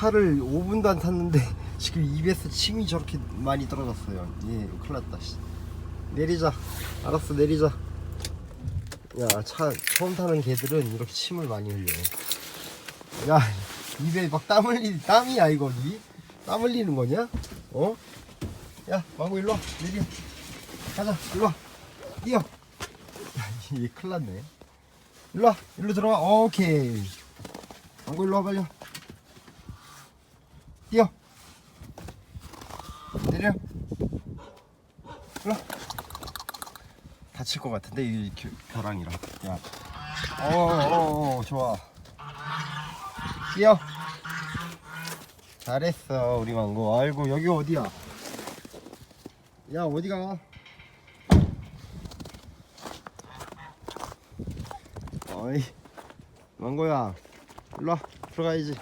차를 5분도 안 탔는데 지금 입에서 침이 저렇게 많이 떨어졌어요. 예, 큰일 났다. 씨. 내리자. 알았어, 내리자. 야, 차 처음 타는 개들은 이렇게 침을 많이 흘려. 야, 입에 막 땀 흘리, 땀이야, 이거, 니? 땀 흘리는 거냐? 어? 야, 망고 일로 와. 내려. 가자, 일로 와. 뛰어. 야, 얘 큰일 났네. 일로 와. 일로 들어와. 오케이. 망고 일로 와, 빨리 와. 뛰어. 내려. 일로 와. 다칠 것 같은데, 이 겨- 벼랑이라. 야. 어, 어, 어, 좋아. 뛰어. 잘했어, 우리 망고. 아이고, 여기 어디야? 야, 어디가? 어이, 망고야. 일로 와, 들어가야지.